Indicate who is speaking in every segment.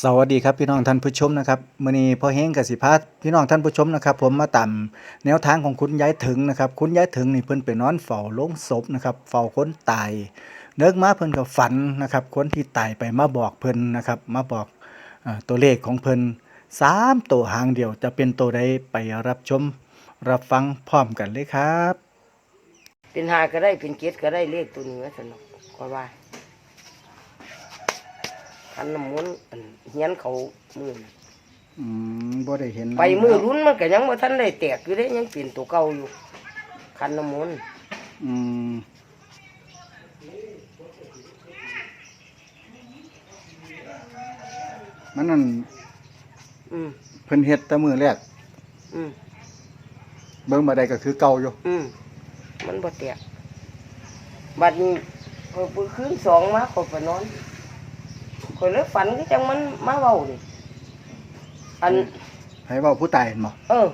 Speaker 1: สวัสดีครับพี่น้องท่านผู้ชมนะครับมื้อนี้พ่อเฮงกับสิพาพี่น้องท่านผู้ชมนะครับ ผมมาตามแนวทางของคุณย้ายถึงนะครับ คุณย้ายถึงนี่เพิ่นไปนอนเฝ้าลงศพนะครับเฝ้าคนตายเนิกมาเพิ่นก็ฝันนะครับ คนที่ตายไปมาบอกเพิ่นนะครับ มาบอกอตัวเลขของเพิ่นสามตัวหางเดียวจะเป็นตัวใดไปรับชม รับฟังพร้อมกันเลยครับ
Speaker 2: เป็นหาก็ได้เป็นเกตก็ได้เลขตัวนี้ว่าสนุกกว่า คันน้ำมันต์อันเฮียนเขามือน่ะ
Speaker 1: อืมบ่ได้เห็น
Speaker 2: ไปมือรุ้นมันก็ยังว่าท่านได้แตกอยู่ได้ยังเปลี่ยนตัวเก่าอยู่คันน้ำมันต์
Speaker 1: อืมมันนั่น
Speaker 2: อืม
Speaker 1: เพิ่นเฮ็ดแต่มือแรก
Speaker 2: อืม
Speaker 1: เบิ่งมาได้ก็คือเก่าอยู่
Speaker 2: อืมมันบ่แตกบัดนี้พอปืนคืนสองมาขอยไปนอน ขอยเลยฝันก็จังมันมาเว้านี่อัน
Speaker 1: ให้เว้าผู้ตายเห็นบ่
Speaker 2: เออ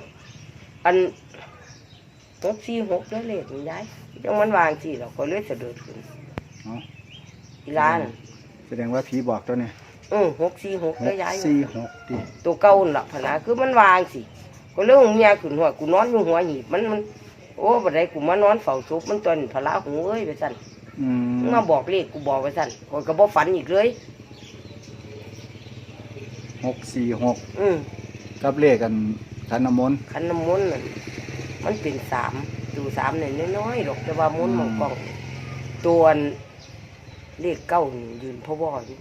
Speaker 2: อันหกสี่หกแล้วเลขมันย้ายจังมันวางสี่เราก็เลยสะดุดขึ้น
Speaker 1: เอ้า
Speaker 2: อีหลาน
Speaker 1: แสดงว่าผีบอกตัวนี้
Speaker 2: เออหกสี่หก
Speaker 1: ห
Speaker 2: แล้ว
Speaker 1: ก
Speaker 2: ย้าย
Speaker 1: สี่หกติ
Speaker 2: ตัวเก่าหลักพนาคือมันวางสิก็เรื่องของเมียขึ้นหัวกูนอนอยู่หัวหีบมันมัน โอ้บัดใดกูมานอนเฝ้าศพมันตอนพละหูเอ้ยไปสั่น
Speaker 1: อืม
Speaker 2: มึงมาบอกเลขกูบอกไปสั่นข้อยก็บ่ฝันอีกเลย
Speaker 1: หกสี่หก
Speaker 2: อืม
Speaker 1: กับเลขกันขันน้ำมนต์
Speaker 2: ขันน้ำมนต์นั่นมันเป็นสามตัวสามเนี่ยน้อยๆดอกแต่ว่ามนต์มองกล้องตัวอันเลขเก้านี่ยืนพ่อบ่อยู่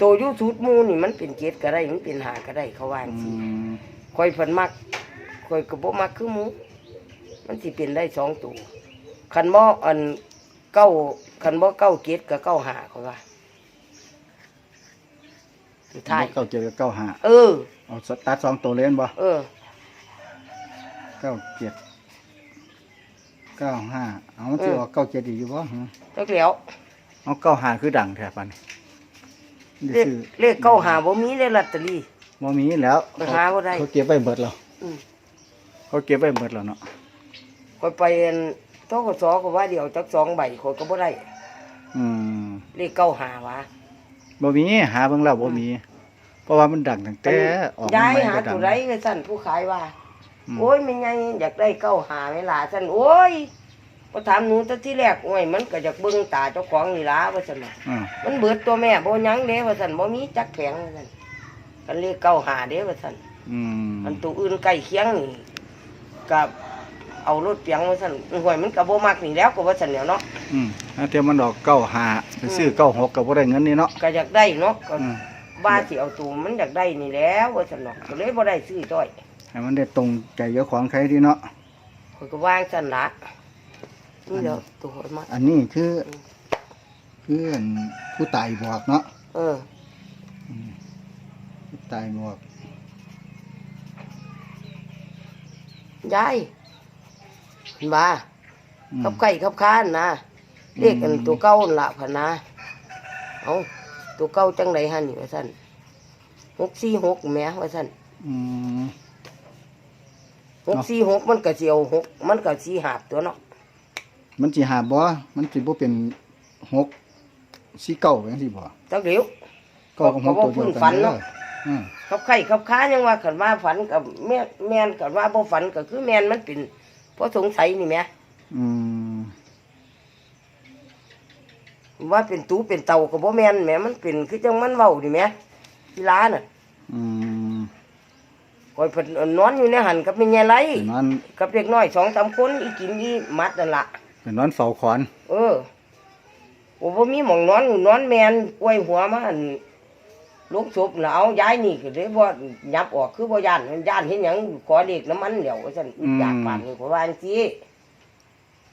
Speaker 2: ตัวอยุสูตรหมูนี่มันเป็นเจ็ดก็ได้มันเป็นหาก็ได้เขาว่า
Speaker 1: อื
Speaker 2: สิ
Speaker 1: ม
Speaker 2: คอยเพิ่นมักคอยก็บ่มักคือหมูมันสิเป็นได้สองตัวคันบ่อันเก้าคันบ่เก้าเจ็ดกับเก้าหาเขาว่า สุดท้าย
Speaker 1: เก้าเจ็ดกับเก้าห้า
Speaker 2: เออ
Speaker 1: เอาสตาร์ทสองตัวเล่นบ่
Speaker 2: เออ
Speaker 1: เก้าเจ็ดเก้าห้าเอามันสิออกเก้าเจ็ดอีกอยู่บ่ฮะ
Speaker 2: จักแล้ว
Speaker 1: เอาเก้าห้าคือดังแท้ปานนี้นี่
Speaker 2: เลข
Speaker 1: คือ
Speaker 2: เลขเก้าหาบ่มีในลอตเตอรี่
Speaker 1: บ่มีแล้ว
Speaker 2: ไปหาบ่ได้
Speaker 1: เขาเก็บไว้เบิดแล้ว
Speaker 2: อืม
Speaker 1: เขาเก็บไว้เบิดแล้วเนาะ
Speaker 2: คอยไปอันทกสก็ว่าเดี๋ยวจักสองใบคอยก็บ่ได้
Speaker 1: อืม
Speaker 2: เลขเก้าหาวะ
Speaker 1: บ่มีหาเบิ่งแล้วบ่มี เพราะว่ามันดังตั้งแต่ออก
Speaker 2: ย้าย
Speaker 1: ใหม่
Speaker 2: หา
Speaker 1: ก็ดั
Speaker 2: ตั
Speaker 1: ง
Speaker 2: วไรก็สั่นผู้ขายว่า
Speaker 1: อืม
Speaker 2: โอ้ยไม่ไงอยากได้เก้าหาเวลาสั่นโอ้ยพอถามหนูแตั้ที่แรกโอ้ยมันก็อยากเบิ่งตาเจ้าของนี่ล่ะว่าซั่นน่ะ
Speaker 1: อ่า
Speaker 2: มันเบิดตัวแม่บ่หยังเด้ว่าซั่นบ่มีจักแผงว่าซั่นกันเลขเก้าหาเด้ว่าซั่น
Speaker 1: อืม
Speaker 2: อันตัวอื่นใกล้เคียงนี่กับ เอารถเปียงว่าซั่นห่วยมันก็บ่มักนี่แล้วก็ว่าซั่นแหล้วเนาะ
Speaker 1: อืมถ้าเทียมมันดอกเก้าหาไปซื้อเก้าหกก็บ่ได้เงินนี่เนาะ
Speaker 2: ก็อยากได้เนาะก็
Speaker 1: อืม
Speaker 2: ว่าสิเอาตัวมันอยากได้นี่แล้วว่าซั่นเนาะก็เลยบ่ได้ซื้อจ้อย
Speaker 1: ให้มันได้ตรงใจเจ้าของใครดีเนาะ
Speaker 2: ข้อยก็วางซั่นละนี่แหล้วตัวหอยมา
Speaker 1: อันนี้คือคืออันผู้ตายบอกเนาะ
Speaker 2: เออ
Speaker 1: ผู้ตายบอก
Speaker 2: ยาย เห็นบ่า
Speaker 1: อืม
Speaker 2: ขับไก่ขับค้านนะเรียกกันตัวเก้านั่นละพะนะเอาตัวเก้าจังไรฮะนี่ว่าสั่นหกสี่หกแหม่ว่าสั่น
Speaker 1: อืม
Speaker 2: หกสี่หกมันก็เสียวหกมันก็สี่หาบตัวเนาะ
Speaker 1: มันสิหาบ่มันสิบ่เป็นหกสี่เก้าจังซี่บ่
Speaker 2: จักเดียว
Speaker 1: เก็ของหกตัวเดียว
Speaker 2: ก็บ่เพิ่ง
Speaker 1: กั
Speaker 2: ฝั
Speaker 1: น
Speaker 2: น
Speaker 1: เด้
Speaker 2: เนาะ
Speaker 1: ออืม
Speaker 2: ขับไข่ขับค้ายังว่าขันว่าฝันกับแม่แม่นขันว่าบ่ฝันก็คือแม่นมันเป็น เพราะสงสัยนี่แหม่
Speaker 1: อืม
Speaker 2: ว่าเป็นตูเป็นเต่าก็บ่แม่นแหม่มันเป็นคือจังมันเว้านี่แหม่กีฬาน่ะ
Speaker 1: อืม
Speaker 2: คอยเพิ่นนอนอยู่ในหันกับแม่ยายไร
Speaker 1: เป็นนอน
Speaker 2: กับเด็กน้อยสองสามคนอีกินอีมัดนั่นละ
Speaker 1: เป็นนอนเฝ้าขอน
Speaker 2: เออ โอ้บ่มีหมองนอนนอนแมนกล้วยหัวมาอัน ลูกศพน่ะเอาย้ายนี่ก็เลยบ่ยับออกคือบ่ย่านมันย่านเห็นหยังขอเด็กน้ำมันเดี๋ยวว่าซั่นอึดอยากปานนี้ก็ว่าจังซี่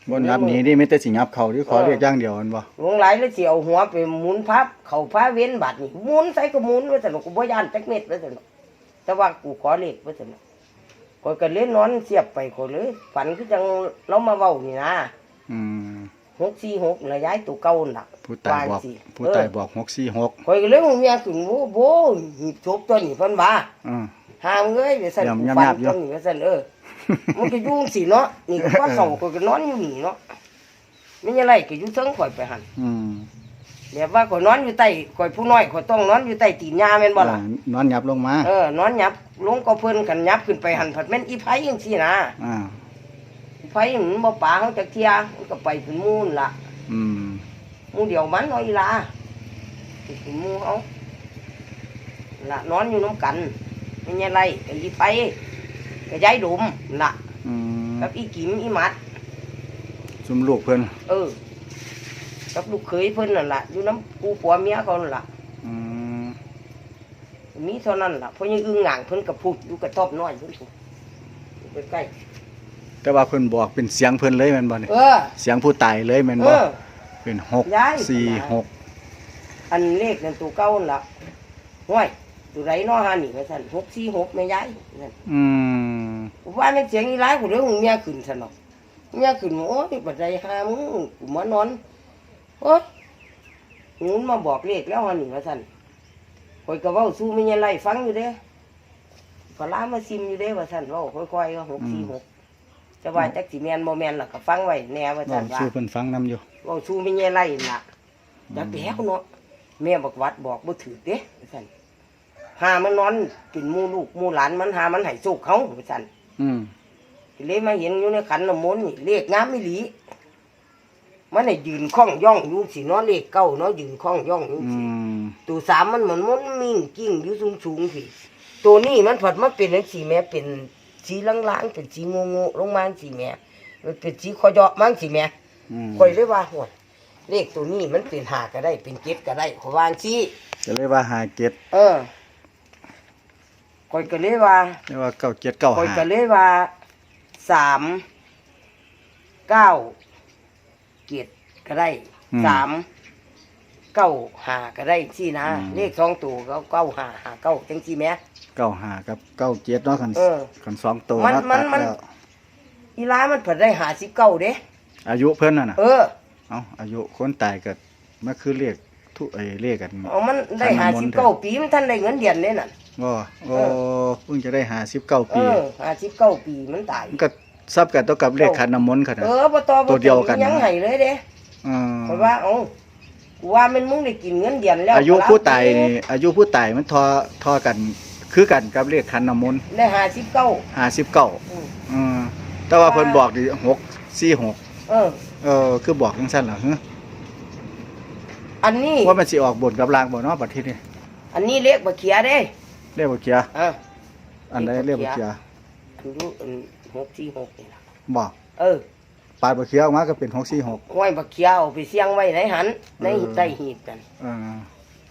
Speaker 1: บ่นับหนีนี่มีแต่สิยับเข้าหรือขอเรียกอย่างเดียวอันบ่
Speaker 2: วงหลายแล้วสิเอาหัวไปหมุนพับ เข้าพาเว้นบัดนี่หมุนใส่ก็หมุนว่าซั่นกูบ่ย่านจักเม็ดว่าซั่นแต่ว่ากูขอเลขว่าซั่นข้อยก็เล่นนอนเสียบไปข้อยเลยฝันคือจังเรามาเว้านี่นะ
Speaker 1: อืม
Speaker 2: หกสี่หกนะย้ายตัวเก่าหนัก
Speaker 1: ผู้ตายบอกผู้ตายบอกหกสี่หก
Speaker 2: คอยก็เลยมึงเมียขึ้นโว้โบหีบศพตัวนี้เพิ่นว่า
Speaker 1: อืม
Speaker 2: หามเอ้ยไปสั่น
Speaker 1: ยำ
Speaker 2: กู
Speaker 1: ยำ
Speaker 2: ฟัน
Speaker 1: ยำอยู่
Speaker 2: ตัวนี้ไปสั่นเออมันก็อยุ่จังสิเนาะนี่ก็ว่าเขาก็ก็นอนอยู่นี่เนาะไม่ยังไรก็อยู่เทิงข่อยไปหัน
Speaker 1: อืม
Speaker 2: แบบว่าข่อยนอนอยู่ใต้ข่อยผู้น้อยข่อยต้องนอนอยู่ใต้ตีนยาแม่นบ่ล่ะ
Speaker 1: เออนอนหยับลงมา
Speaker 2: เออนอนหยับลงก็เพิ่นกันหยับขึ้นไปหันผัดแม่นอีไผจังซี่นะ
Speaker 1: อ่า
Speaker 2: อี ไผมันบ่ปาเฮาจักเที่ยมันก็ไปเป็นหมู่นั่นล่ะ
Speaker 1: อืม
Speaker 2: หมู่เดียวมันเนาะอีหลาเป็นหมู่เฮาล่ะนอนอยู่นํกันไม่ใช่ไรกับอีไผกับยายดุมล่ะ
Speaker 1: อืม
Speaker 2: กับอีกิมอีหมัด
Speaker 1: ซุมลูกเพิ่น
Speaker 2: เออ กับลูกเขยเพิ่นนั่นล่ะอยู่น้ำกูผัวเมียเขานั่นล่ะ
Speaker 1: อืม
Speaker 2: มีเท่านั้นล่ะเพราะยังอึ้งหงางเพิ่นกับพูดอยู่กระทอบน้อยเพิ่นพูดอยู่ใกล้
Speaker 1: แต่ว่าเพิ่นบอกเป็นเสียงเพิ่นเลยแม่นบ่นี่
Speaker 2: ๆเออ
Speaker 1: เสียงผู้ตายเลยแม่น
Speaker 2: เอ
Speaker 1: บ่
Speaker 2: อ
Speaker 1: เป็นหก
Speaker 2: ย้าย
Speaker 1: สี่หก
Speaker 2: อันเลขนั่นตัวเก้านั่นล่ะห้วยตัวไรเนาะฮะนี่ว่าซั่นหกสี่หกแม่ยายนั่น
Speaker 1: อืม
Speaker 2: ผมว่ามันเสียงอีหลายกูเรื่องเมียขึ้นซั่นเนาะเมียขึ้นโอ้ยบัดใดหามึงกูมานอนโอ้ยงูมาบอกเลขแล้วฮะนี่ว่าซั่นข่อยก็เว้าสู้ไม่ยังไรฟังอยู่เด้ก็ลามาซิมอยู่เด้ว่าซั่นเว้าค่อยๆก็หกสี่หก จะว่าจักสิแม่นบ่แม่นล่ะก็ฟังไว้แน่ว่า
Speaker 1: บอ
Speaker 2: ซั่น
Speaker 1: ก
Speaker 2: ว่า
Speaker 1: ชื่อเพิ่นฟังนํอยู่
Speaker 2: เว้าสู้ไม่ยังไรล่ะจักแแล้วเนาะแม่บอกวัดบอกบ่ถือเด้ว่าซั่นหามันนอนกินหมู่ลูกหมู่หลานมันหามันให้โชคเขาว่าซั่น
Speaker 1: อืม
Speaker 2: เลยมาเห็นอยู่ในขันน้ำมนต์นี่เลขงามไม่หลีมันให้ยืนคล้องย่องอยู่สิเนาะเลขเก้าเนาะยืนคล้องย่องอยู่
Speaker 1: อื
Speaker 2: สิ
Speaker 1: ม
Speaker 2: ตัวสามมันเหมือนมันมิ่งกิ้งอยู่สูงสูงๆสิตัวนี้มันผัดมาเป็นจังสีแม่เป็น สีล่างๆเป็นสีงูงูๆลงมาสีแม่มันเป็นสีคอยอมั้งสีแม่
Speaker 1: อืม
Speaker 2: คอยเลยว่าโหดเลขตัวนี้มันเป็นหาก็ได้เป็นเจ็ดก็ได้ขอวางสี
Speaker 1: ก็เลยว่าหาเจ็ด
Speaker 2: เออคอยก็เลยว่า
Speaker 1: เรียกว่าเก้าเจ็ดเก้า
Speaker 2: คอย
Speaker 1: หา
Speaker 2: ก็เลยว่าสามเก้าเกียรติก็ได้สาม เก้าหาก็ได้สินะเลขสองตัวก็เก้าหาหาเก้าจังสี่แหม่
Speaker 1: เก้าหากับเก้าเจ็ดเนาะคัน
Speaker 2: เออ
Speaker 1: คันสองตัว
Speaker 2: มัน
Speaker 1: เนาะ
Speaker 2: มั
Speaker 1: ตั
Speaker 2: น
Speaker 1: ด
Speaker 2: มัน
Speaker 1: แล้ว
Speaker 2: อีหลามันเพิ่นได้หาสิบเก้าเด้
Speaker 1: อายุเพิ่นน่ะน่ะ
Speaker 2: เออ
Speaker 1: เอ้าอายุคนตายก็มันคือเลขทุไอ้เลขกัน
Speaker 2: เอามันได้หาสิบเก้าปีมันท่านได้เงินเดือนเลยน่ะ
Speaker 1: ก็โอ้เพิ่งจะได้หาสิบเก้า
Speaker 2: เอ
Speaker 1: ปี
Speaker 2: อหาสิบเก้าปีมันตาย
Speaker 1: มันก็ซับกันตัวกับเลขขันน้ำมนต์ขนาด
Speaker 2: เออบ่ต่อบ่
Speaker 1: ตัวเดียวกัน
Speaker 2: ยังให้เลยเด้
Speaker 1: อืม
Speaker 2: เพราะว่าเอ้า กูว่ามันมึงได้กินเงินเดือนแล้ว
Speaker 1: อายุผู้ตายนี่อายุผู้ตายมันทอทอกัน คือกันกับเลขขันน้ำมนต์
Speaker 2: ได้หาสิบเก้า
Speaker 1: ห้าสิบเก้า
Speaker 2: อืม
Speaker 1: อืมแต่ว่าเพิ่นบอกดิหกสี่หก
Speaker 2: เออ
Speaker 1: เออ คือบอกจังซั่นเหรอฮะ
Speaker 2: อันนี้
Speaker 1: ว่ามันสิออกบนกับลางบ่เนาะบัดทีนี้
Speaker 2: อันนี้เลขบักเขียเด้
Speaker 1: เลขบ่เกีย
Speaker 2: อะ
Speaker 1: อันใดเลขบ่เกีย
Speaker 2: อันรู้อันหกสี่หกนี่ล่ะ
Speaker 1: บอก
Speaker 2: เออ
Speaker 1: ปาดบ่เกียออกมาก็เป็นหกสี่หก
Speaker 2: ห้อยบักเขียเอาไปเสี่ยงไว้ในหันใน
Speaker 1: เออ
Speaker 2: ใต้หีบกัน
Speaker 1: เออ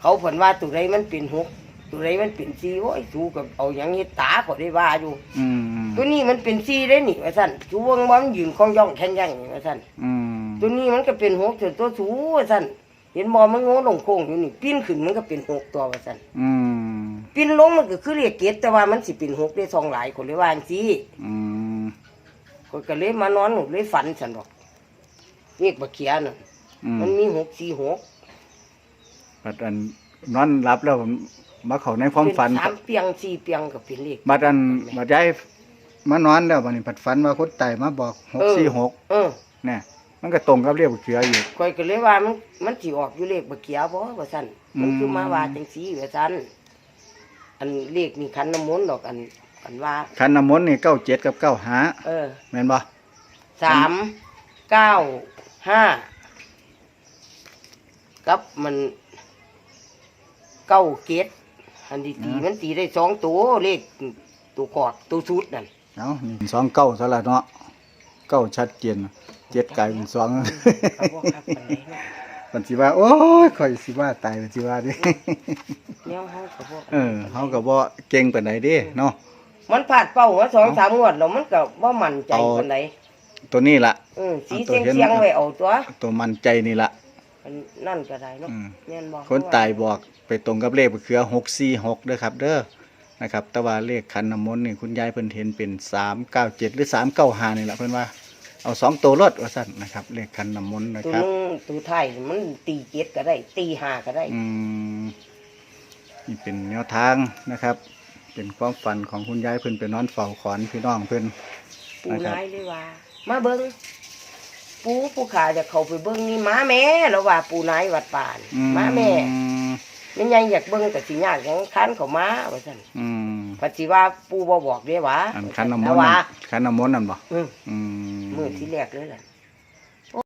Speaker 2: เขาผลว่าตัวใดมันเป็นหกตัวใดมันเป็นสี่โอ้ยสูกับเอาอย่างนี้ตาก็ได้ว่าอยู่
Speaker 1: อืม
Speaker 2: ตัวนี้มันเป็นสี่ได้นี่ว่าสั่นชูวงว่ามันยืนคล้องย่องแข็งยังนี่ว่าสั่น
Speaker 1: อืม
Speaker 2: ตัวนี้มันก็เป็นหกส่วนตัวสูว่าสั่นเห็นบอมันโง่ลงโค้งอยู่นี่ปิ้นขึ้นมันก็เป็นหกตัวว่าสั่น
Speaker 1: อืม
Speaker 2: ปิ้นลงมันก็คือเรียกเกตแต่ว่ามันสิเป็นหกได้สองหลายคนเลยว่าจังซี่
Speaker 1: อืม
Speaker 2: คนก็เลยมานอนเลยฝันฉันดอกเรียกบักเขียน่ะ
Speaker 1: อืม
Speaker 2: มันมีหกสี่หก
Speaker 1: บัดอันนอนหลับแล้วมาเข้าในความฝัน
Speaker 2: เป็นสามเปียงสี่เปียงก็เป็นเลข
Speaker 1: บัดอันบัดยายมานอนแล้วบัดนี้ผัดฝันว่าคนตายมาบอกหก
Speaker 2: เออ
Speaker 1: สี่หก
Speaker 2: เออ
Speaker 1: เนี่ยมันก็ตรงกับเรียกบ่เกียอยู่
Speaker 2: คอยก็เลยว่ามันมันสิออกอยู่เลขบักเขียบ่ว่าซั่นมันคือ
Speaker 1: อืม
Speaker 2: มาว่าจังซี่ว่าซั่นอันเลขนี่คันน้ำมนต์ดอกอัน อันว่า
Speaker 1: ขันน้ำมนต์นี่เก้าเจ็ดกับเก้าหา
Speaker 2: เออ
Speaker 1: แม่นบ่
Speaker 2: สามเก้าห้ากับมันเก้าเกตอันที่ตีมันตีได้สองตัวเลขตัวกอดตัวชุดนั่น
Speaker 1: เอานี่สองเก้าซะละเนาะเก้าชัดเจนเจ็ดกลายเป็นสอง
Speaker 2: เอาบ่ครับปานใดเนาะ
Speaker 1: ปันสิว่า โอ้ยข่อยสิว่าตายปันสิว่าดิ
Speaker 2: เนี่ยเฮาก็บ่
Speaker 1: เออเฮาก็บ่เก่งปานใดเด้เนาะ
Speaker 2: มันผ่านเป้ามาสองสามงวดแล้วมันก็บ่มั่นใจ
Speaker 1: เอา
Speaker 2: ปานใด
Speaker 1: ตัวนี้ล่ะ
Speaker 2: เออสี
Speaker 1: เอาตัว
Speaker 2: เสียง
Speaker 1: เห็น
Speaker 2: เสียงไว้เอาตัว
Speaker 1: ตัวมั่นใจนี่ล่ะ
Speaker 2: อันนั่นก็ได้เนาะ
Speaker 1: อืม
Speaker 2: แม่นบ่
Speaker 1: คนตายบอกไปตรงกับเลขบักเขือ646เด้อครับ เด้อนะครับ แต่ว่าเลขขันน้ำมนต์นี่คุณยายเพิ่นเห็นเป็น397หรือ395นี่ล่ะเพิ่นว่าเอาสองตัวรถว่าซั่นนะครับ เลขขันน้ำมนต์นะ
Speaker 2: ตัว
Speaker 1: ครับ
Speaker 2: นึงตัวไทายมันตีเจ็ดก็ได้ ตีห้าก็ได้
Speaker 1: อืมนี่เป็นแนวทางนะครับ เป็นความฝันของคุณยายเพิ่นไปนอนเฝ้าขอนพี่น้องเพิ่น
Speaker 2: ปู
Speaker 1: นะครับ
Speaker 2: นายเลยว่า มาเบิ่งปูผู้ขาจะเข้าไปเบิ่งนี่มาแม่แล้วว่าปูนายวัดป่าน
Speaker 1: อื
Speaker 2: มาแม่แม่นยังอยากเบิ่งก็สิยากหยังคันเขามาว่าซั่น
Speaker 1: อืม
Speaker 2: ปฏิว่าปูบ่บอกเด้หว่า
Speaker 1: อันคันน้ำมน
Speaker 2: แต่
Speaker 1: ต์
Speaker 2: ว่า
Speaker 1: นั่นคันน้ำมนต์นั่นบ่
Speaker 2: อืม
Speaker 1: อืม
Speaker 2: มื้อที่แรกเลยล่ะ